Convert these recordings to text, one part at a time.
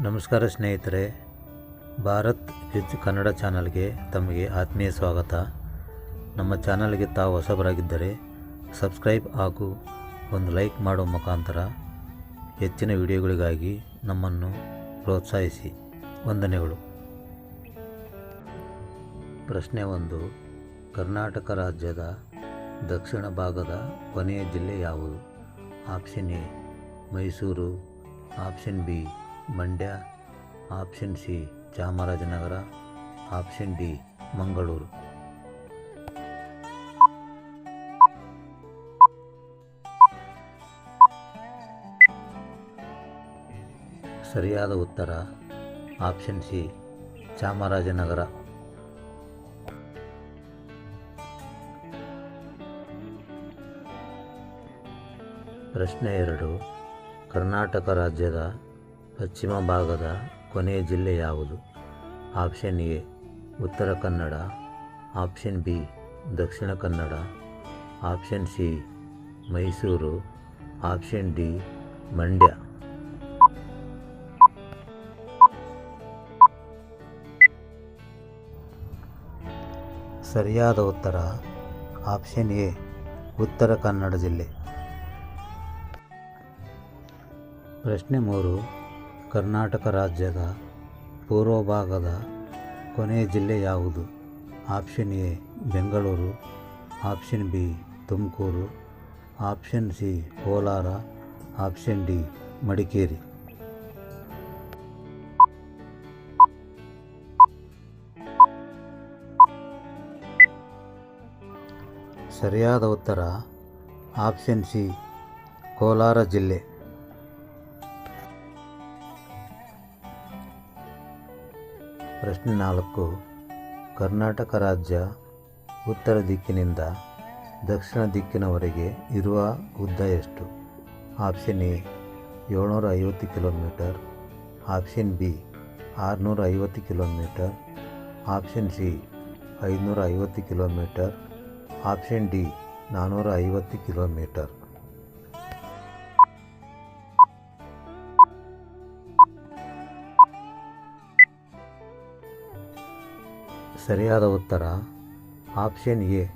ನಮಸ್ಕಾರ ಸ್ನೇಹಿತರೆ, ಭಾರತ್ ವಿತ್ ಕನ್ನಡ ಚಾನಲ್ಗೆ ತಮಗೆ ಆತ್ಮೀಯ ಸ್ವಾಗತ. ನಮ್ಮ ಚಾನಲ್ಗೆ ತಾವು ಹೊಸಬರಾಗಿದ್ದರೆ, ಸಬ್ಸ್ಕ್ರೈಬ್ ಹಾಗೂ ಒಂದು ಲೈಕ್ ಮಾಡೋ ಮುಖಾಂತರ ಹೆಚ್ಚಿನ ವಿಡಿಯೋಗಳಿಗಾಗಿ ನಮ್ಮನ್ನು ಪ್ರೋತ್ಸಾಹಿಸಿ. ವಂದನೆಗಳು. ಪ್ರಶ್ನೆ ಒಂದು, ಕರ್ನಾಟಕ ರಾಜ್ಯದ ದಕ್ಷಿಣ ಭಾಗದ ಕೊನೆಯ ಜಿಲ್ಲೆ ಯಾವುದು? Option A, Mysuru. Option B Mandya option C Chamarajanagar option D Mangaluru. ಸರಿಯಾದ ಉತ್ತರ ಆಪ್ಷನ್ ಸಿ ಚಾಮರಾಜನಗರ. ಪ್ರಶ್ನೆ ಎರಡು, ಕರ್ನಾಟಕ ರಾಜ್ಯದ ಪಶ್ಚಿಮ ಭಾಗದ ಕೊನೆಯ ಜಿಲ್ಲೆ ಯಾವುದು? ಆಪ್ಷನ್ ಎ, ಉತ್ತರ Kannada. Option B, Dakshina Kannada. Option C, Mysuru. Option D, Mandya. ಸರಿಯಾದ ಉತ್ತರ. ಆಪ್ಷನ್ ಎ, ಉತ್ತರ ಕನ್ನಡ ಜಿಲ್ಲೆ. ಪ್ರಶ್ನೆ ಮೂರು ಕರ್ನಾಟಕ ರಾಜ್ಯದ ಪೂರ್ವ ಭಾಗದ ಕೊನೆಯ ಜಿಲ್ಲೆ ಯಾವುದು? Option A, Bengaluru. Option B, Tumakuru. Option C, Kolar. Option D, Madikeri. ಸರಿಯಾದ ಉತ್ತರ ಆಪ್ಷನ್ ಸಿ, ಕೋಲಾರ ಜಿಲ್ಲೆ. ಪ್ರಶ್ನೆ ನಾಲ್ಕು. ಕರ್ನಾಟಕ ರಾಜ್ಯ ಉತ್ತರ ದಿಕ್ಕಿನಿಂದ ದಕ್ಷಿಣ ದಿಕ್ಕಿನವರೆಗೆ ಇರುವ ಉದ್ದ ಎಷ್ಟು? ಆಪ್ಷನ್ ಎ ಏಳ್ನೂರ ಐವತ್ತು ಕಿಲೋಮೀಟರ್. ಆಪ್ಷನ್ ಬಿ ಆರುನೂರ ಐವತ್ತು ಕಿಲೋಮೀಟರ್. ಆಪ್ಷನ್ ಸಿ ಐದುನೂರ ಐವತ್ತು ಕಿಲೋಮೀಟರ್. ಆಪ್ಷನ್ ಡಿ ನಾನ್ನೂರ ಐವತ್ತು ಕಿಲೋಮೀಟರ್. ಸರಿಯಾದ ಉತ್ತರ. ಆಪ್ಷನ್ ಎ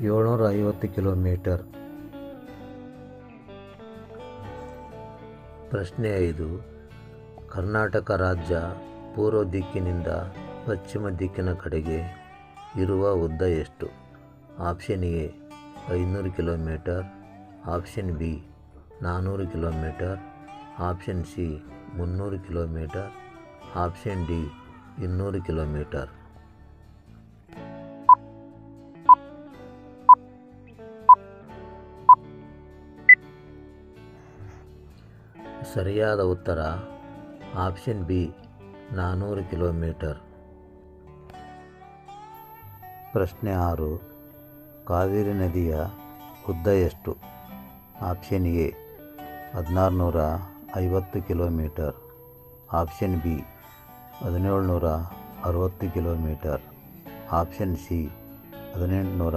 ಏಳ್ನೂರ ಐವತ್ತು ಕಿಲೋಮೀಟರ್. ಪ್ರಶ್ನೆ ಐದು, ಕರ್ನಾಟಕ ರಾಜ್ಯ ಪೂರ್ವ ದಿಕ್ಕಿನಿಂದ ಪಶ್ಚಿಮ ದಿಕ್ಕಿನ ಕಡೆಗೆ ಇರುವ ಉದ್ದ ಎಷ್ಟು? ಆಪ್ಷನ್ ಎ, ಐನೂರು ಕಿಲೋಮೀಟರ್. ಆಪ್ಷನ್ ಬಿ ನಾನ್ನೂರು ಕಿಲೋಮೀಟರ್. ಆಪ್ಷನ್ ಸಿ, ಮುನ್ನೂರು ಕಿಲೋಮೀಟರ್. ಆಪ್ಷನ್ ಡಿ, ಇನ್ನೂರು ಕಿಲೋಮೀಟರ್. ಸರಿಯಾದ ಉತ್ತರ, ಆಪ್ಷನ್ ಬಿ ನಾನ್ನೂರು ಕಿಲೋಮೀಟರ್. ಪ್ರಶ್ನೆ ಆರು, ಕಾವೇರಿ ನದಿಯ ಉದ್ದ ಎಷ್ಟು? ಆಪ್ಷನ್ ಎ ಹದಿನಾರು ನೂರ ಐವತ್ತು ಕಿಲೋಮೀಟರ್. ಆಪ್ಷನ್ ಬಿ ಹದಿನೇಳು ನೂರ ಅರವತ್ತು ಕಿಲೋಮೀಟರ್. ಆಪ್ಷನ್ ಸಿ, ಹದಿನೆಂಟುನೂರ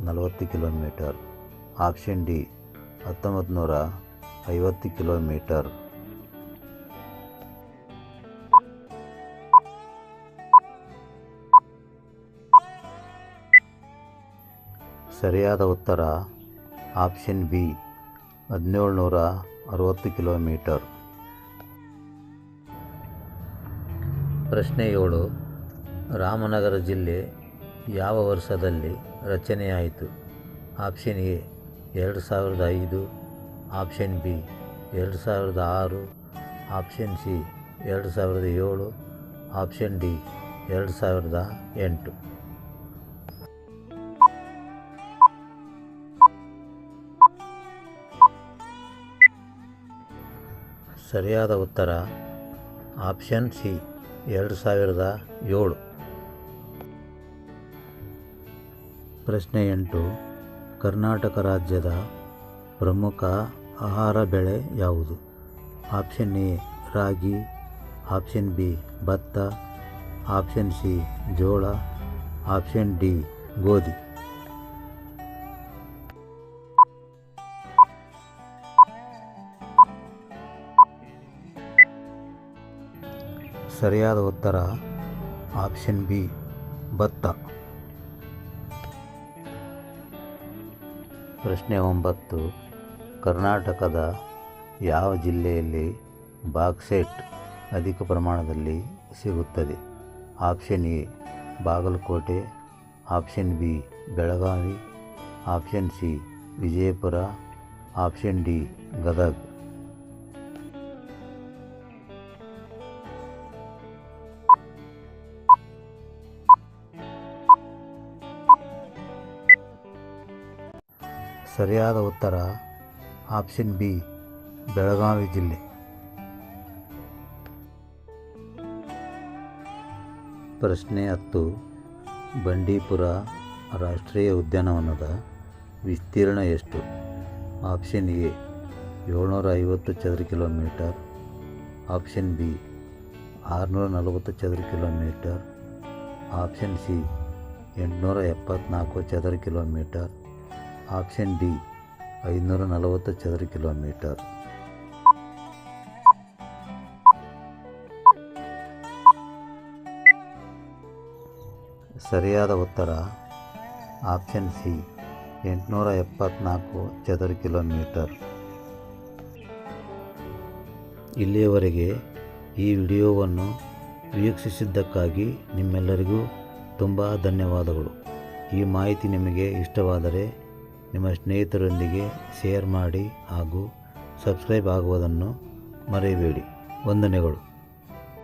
ನಲವತ್ತು ಕಿಲೋಮೀಟರ್. ಆಪ್ಷನ್ ಡಿ ಹತ್ತೊಂಬತ್ತು ನೂರ ಐವತ್ತು ಕಿಲೋಮೀಟರ್. ಸರಿಯಾದ ಉತ್ತರ, ಆಪ್ಷನ್ ಬಿ ಹದಿನೇಳು ನೂರ ಅರವತ್ತು ಕಿಲೋಮೀಟರ್. ಪ್ರಶ್ನೆ ಏಳು, ರಾಮನಗರ ಜಿಲ್ಲೆ ಯಾವ ವರ್ಷದಲ್ಲಿ ರಚನೆಯಾಯಿತು? ಆಪ್ಷನ್ ಎ, ಎರಡು ಸಾವಿರದ ಐದು ಆಪ್ಷನ್ ಬಿ, ಎರಡು ಸಾವಿರದ ಆರು. ಆಪ್ಷನ್ ಸಿ, ಎರಡು ಸಾವಿರದ ಏಳು. ಆಪ್ಷನ್ ಡಿ, ಎರಡು ಸಾವಿರದ ಎಂಟು. ಸರಿಯಾದ ಉತ್ತರ, ಆಪ್ಷನ್ ಸಿ, ಎರಡು ಸಾವಿರದ ಏಳು. ಪ್ರಶ್ನೆ ಎಂಟು, ಕರ್ನಾಟಕ ರಾಜ್ಯದ ಪ್ರಮುಖ ಆಹಾರ ಬೆಳೆ ಯಾವುದು? Option A, ragi. Option B, ಭತ್ತ. ಆಪ್ಷನ್ ಸಿ, ಜೋಳ. ಆಪ್ಷನ್ ಡಿ, ಗೋಧಿ. ಸರಿಯಾದ ಉತ್ತರ, ಆಪ್ಷನ್ ಬಿ, ಭತ್ತ. ಪ್ರಶ್ನೆ ಒಂಬತ್ತು. ಕರ್ನಾಟಕದ ಯಾವ ಜಿಲ್ಲೆಯಲ್ಲಿ ಬಾಕ್ಸೈಟ್ ಅಧಿಕ ಪ್ರಮಾಣದಲ್ಲಿ ಸಿಗುತ್ತದೆ? Option A, Bagalkote. Option B, Belagavi. Option C, Vijayapura. Option D, Gadag. ಸರಿಯಾದ ಉತ್ತರ ಆಪ್ಷನ್ ಬಿ, ಬೆಳಗಾವಿ ಜಿಲ್ಲೆ. ಪ್ರಶ್ನೆ ಹತ್ತು. ಬಂಡೀಪುರ ರಾಷ್ಟ್ರೀಯ ಉದ್ಯಾನವನದ ವಿಸ್ತೀರ್ಣ ಎಷ್ಟು? ಆಪ್ಷನ್ ಎ, ಏಳ್ನೂರ ಐವತ್ತು ಚದರ ಕಿಲೋಮೀಟರ್. ಆಪ್ಷನ್ ಬಿ, ಆರುನೂರ ನಲವತ್ತು ಚದರ ಕಿಲೋಮೀಟರ್. ಆಪ್ಷನ್ ಸಿ, ಎಂಟುನೂರ ಎಪ್ಪತ್ನಾಲ್ಕು ಚದರ ಕಿಲೋಮೀಟರ್. ಆಪ್ಷನ್ ಡಿ ಐದುನೂರ ನಲವತ್ತು ಚದರ ಕಿಲೋಮೀಟರ್. ಸರಿಯಾದ ಉತ್ತರ ಆಪ್ಷನ್ ಸಿ ಎಂಟುನೂರ ಎಪ್ಪತ್ನಾಲ್ಕು ಚದರ ಕಿಲೋಮೀಟರ್. ಇಲ್ಲಿಯವರೆಗೆ ಈ ವಿಡಿಯೋವನ್ನು ವೀಕ್ಷಿಸಿದ್ದಕ್ಕಾಗಿ ನಿಮ್ಮೆಲ್ಲರಿಗೂ ತುಂಬ ಧನ್ಯವಾದಗಳು. ಈ ಮಾಹಿತಿ ನಿಮಗೆ ಇಷ್ಟವಾದರೆ ನಿಮ್ಮ ಸ್ನೇಹಿತರೊಂದಿಗೆ ಶೇರ್ ಮಾಡಿ ಹಾಗೂ ಸಬ್ಸ್ಕ್ರೈಬ್ ಆಗುವುದನ್ನು ಮರೆಯಬೇಡಿ. ವಂದನೆಗಳು.